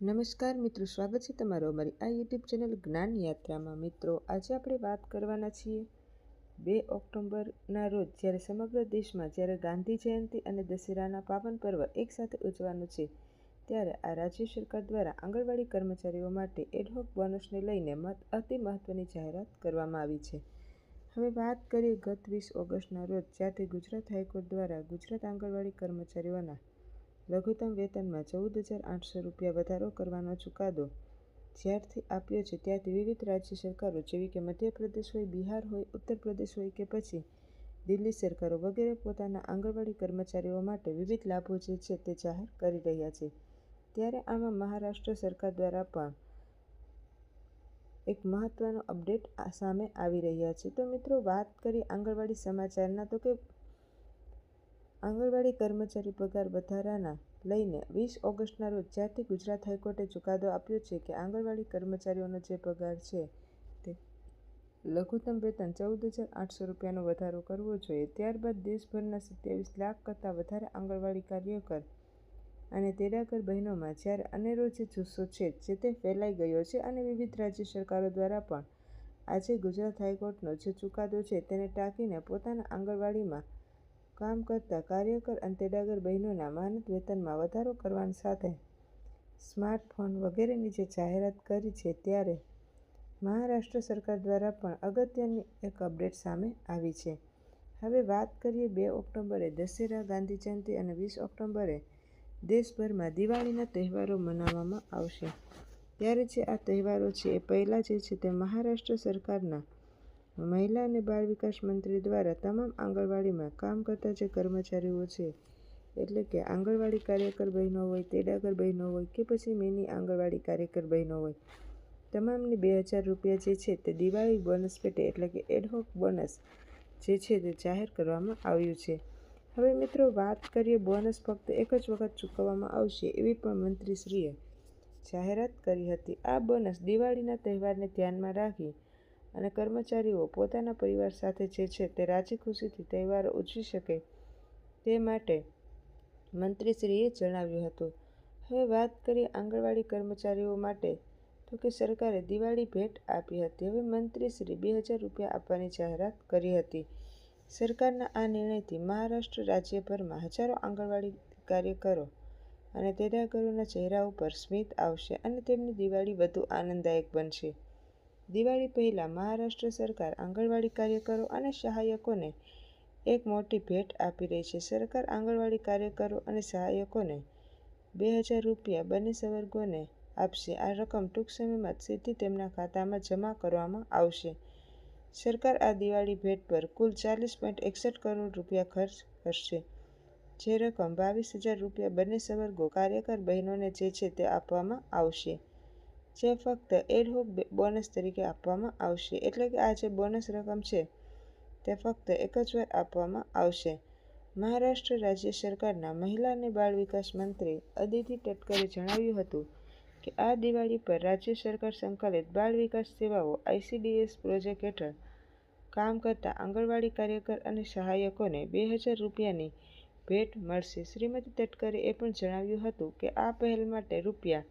નમસ્કાર મિત્રો, સ્વાગત છે તમારું અમારી આ યુટ્યુબ ચેનલ જ્ઞાન યાત્રામાં. મિત્રો, આજે આપણે વાત કરવાના છીએ બે ઓક્ટોબરના રોજ જ્યારે સમગ્ર દેશમાં, જ્યારે ગાંધી જયંતિ અને દશેરાના પાવન પર્વ એકસાથે ઉજવાનું છે, ત્યારે આ રાજ્ય સરકાર દ્વારા આંગણવાડી કર્મચારીઓ માટે એડહોક બોનસને લઈને મત અતિ મહત્ત્વની જાહેરાત કરવામાં આવી છે. હવે વાત કરીએ ગત વીસ ઓગસ્ટના રોજ, જ્યાંથી ગુજરાત હાઈકોર્ટ દ્વારા ગુજરાત આંગણવાડી કર્મચારીઓના લઘુત્તમ વેતનમાં ચૌદ હજાર આઠસો રૂપિયા વધારો કરવાનો ચુકાદો જ્યારથી આપ્યો છે. ત્યારથી વિવિધ રાજ્ય સરકારો જેવી કે મધ્યપ્રદેશ હોય, બિહાર હોય ઉત્તર પ્રદેશ હોય કે પછી દિલ્હી સરકારો વગેરે પોતાના આંગણવાડી કર્મચારીઓ માટે વિવિધ લાભો જે છે તે જાહેર કરી રહ્યા છે. ત્યારે આમાં મહારાષ્ટ્ર સરકાર દ્વારા પણ એક મહત્વનો અપડેટ સામે આવી રહ્યા છે. તો મિત્રો, વાત કરીએ આંગણવાડી સમાચારના. તો કે આંગણવાડી કર્મચારી પગાર વધારાના લઈને વીસ ઓગસ્ટના રોજ જ્યારથી ગુજરાત હાઈકોર્ટે ચુકાદો આપ્યો છે કે આંગણવાડી કર્મચારીઓનો જે પગાર છે તે લઘુત્તમ વેતન ચૌદ હજાર આઠસો રૂપિયાનો વધારો કરવો જોઈએ. ત્યારબાદ દેશભરના સત્યાવીસ લાખ કરતાં વધારે આંગણવાડી કાર્યકર અને તેડાગર બહેનોમાં જ્યારે અનેરો જે જુસ્સો છે જે તે ફેલાઈ ગયો છે અને વિવિધ રાજ્ય સરકારો દ્વારા પણ આજે ગુજરાત હાઈકોર્ટનો જે ચુકાદો છે તેને ટાંકીને પોતાના આંગણવાડીમાં કામ કરતા કાર્યકર અને તેડાગર બહેનોના માનદ વેતનમાં વધારો કરવાની સાથે સ્માર્ટફોન વગેરેની જે જાહેરાત કરી છે ત્યારે મહારાષ્ટ્ર સરકાર દ્વારા પણ અગત્યની એક અપડેટ સામે આવી છે. હવે વાત કરીએ બે ઓક્ટોબરે દશેરા, ગાંધી જયંતિ અને વીસ ઓક્ટોબરે દેશભરમાં દિવાળીના તહેવારો મનાવવામાં આવશે. ત્યારે જે આ તહેવારો છે એ પહેલાં જે છે તે મહારાષ્ટ્ર સરકારના મહિલા અને બાળ વિકાસ મંત્રી દ્વારા તમામ આંગણવાડીમાં કામ કરતા જે કર્મચારીઓ છે, એટલે કે આંગણવાડી કાર્યકર બહેનો હોય, તેડાગર બહેનો હોય કે પછી મેની આંગણવાડી કાર્યકર બહેનો હોય, તમામની બે હજાર રૂપિયા જે છે તે દિવાળી બોનસ પેટે એટલે કે એડહોક બોનસ જે છે તે જાહેર કરવામાં આવ્યું છે. હવે મિત્રો, વાત કરીએ બોનસ ફક્ત એક જ વખત ચૂકવવામાં આવશે એવી પણ મંત્રીશ્રીએ જાહેરાત કરી હતી. આ બોનસ દિવાળીના તહેવારને ધ્યાનમાં રાખી અને કર્મચારીઓ પોતાના પરિવાર સાથે જે છે તે રાજી ખુશીથી તહેવારો ઉજવી શકે તે માટે મંત્રીશ્રીએ જણાવ્યું હતું. હવે વાત કરીએ આંગણવાડી કર્મચારીઓ માટે, તો કે સરકારે દિવાળી ભેટ આપી હતી. હવે મંત્રીશ્રી બે હજાર રૂપિયા આપવાની જાહેરાત કરી હતી. સરકારના આ નિર્ણયથી મહારાષ્ટ્ર રાજ્યભરમાં હજારો આંગણવાડી કાર્યકરો અને તેડાગરોના ચહેરા ઉપર સ્મિત આવશે અને તેમની દિવાળી વધુ આનંદદાયક બનશે. દિવાળી પહેલાં મહારાષ્ટ્ર સરકાર આંગણવાડી કાર્યકરો અને સહાયકોને એક મોટી ભેટ આપી રહી છે. સરકાર આંગણવાડી કાર્યકરો અને સહાયકોને બે હજાર રૂપિયા બંને સવર્ગોને આપશે. આ રકમ ટૂંક સમયમાં જ સીધી તેમના ખાતામાં જમા કરવામાં આવશે. સરકાર આ દિવાળી ભેટ પર કુલ ચાલીસ પોઈન્ટ એકસઠ કરોડ રૂપિયા ખર્ચ કરશે. જે રકમ બાવીસ હજાર રૂપિયા બંને સવર્ગો કાર્યકર બહેનોને જે છે તે આપવામાં આવશે. જે ફક્ત એડહોક બોનસ તરીકે આપવામાં આવશે. એટલે કે આ જે બોનસ રકમ છે, તે ફક્ત એક જ વાર આપવામાં આવશે. મહારાષ્ટ્ર રાજ્ય સરકારના મહિલા અને બાળ વિકાસ મંત્રી અદિતિ ટટકરે જણાવ્યું હતું કે આ દિવાળી પર રાજ્ય સરકાર સંકલિત બાળ વિકાસ સેવાઓ આઈસીડીએસ પ્રોજેક્ટ હેઠળ કામ કરતા આંગણવાડી કાર્યકર અને સહાયકોને બે હજાર રૂપિયાની ભેટ મળશે. શ્રીમતી તટકરે એ પણ જણાવ્યું હતું કે આ પહેલ માટે રૂપિયા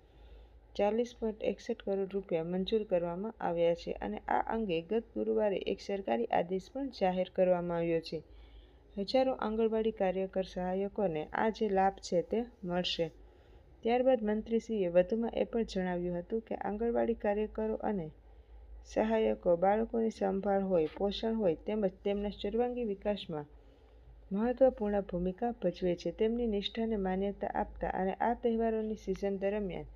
ચાલીસ પોઈન્ટ એકસઠ કરોડ રૂપિયા મંજૂર કરવામાં આવ્યા છે અને આ અંગે ગત ગુરુવારે એક સરકારી આદેશ પણ જાહેર કરવામાં આવ્યો છે. હજારો આંગણવાડી કાર્યકર સહાયકોને આ જે લાભ છે તે મળશે. ત્યારબાદ મંત્રીશ્રીએ વધુમાં એ પણ જણાવ્યું હતું કે આંગણવાડી કાર્યકરો અને સહાયકો બાળકોની સંભાળ હોય, પોષણ હોય તેમજ તેમના સર્વાંગી વિકાસમાં મહત્વપૂર્ણ ભૂમિકા ભજવે છે. તેમની નિષ્ઠાને માન્યતા આપતા અને આ તહેવારોની સિઝન દરમિયાન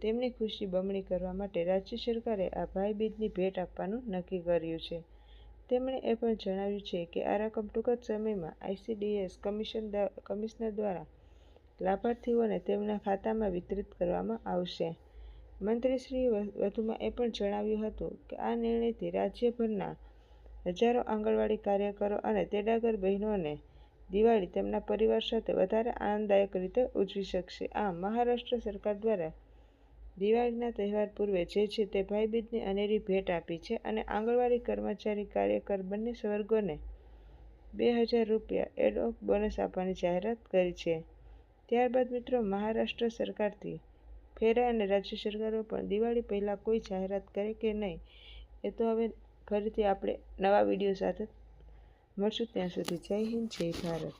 તેમની ખુશી બમણી કરવા માટે રાજ્ય સરકારે આ ભાઈબીજની ભેટ આપવાનું નક્કી કર્યું છે. તેમણે એ પણ જણાવ્યું છે કે આ રકમ ટૂંક જ સમયમાં આઈસીડીએસ કમિશન કમિશનર દ્વારા લાભાર્થીઓને તેમના ખાતામાં વિતરિત કરવામાં આવશે. મંત્રીશ્રીએ વધુમાં એ પણ જણાવ્યું હતું કે આ નિર્ણયથી રાજ્યભરના હજારો આંગણવાડી કાર્યકરો અને તેડાગર બહેનોને દિવાળી તેમના પરિવાર સાથે વધારે આનંદદાયક રીતે ઉજવી શકશે. આમ મહારાષ્ટ્ર સરકાર દ્વારા દિવાળીના તહેવાર પૂર્વે જે છે તે ભાઈબીજની અનેરી ભેટ આપી છે અને આંગણવાડી કર્મચારી કાર્યકર બંને સ્વર્ગોને બે હજાર રૂપિયા એડઓફ બોનસ આપવાની જાહેરાત કરી છે. ત્યારબાદ મિત્રો, મહારાષ્ટ્ર સરકારથી ફેરા અને રાજ્ય સરકારો પણ દિવાળી પહેલાં કોઈ જાહેરાત કરે કે નહીં, એ તો હવે ફરીથી આપણે નવા વીડિયો સાથે મળશું. ત્યાં સુધી જય હિન્દ, જય ભારત.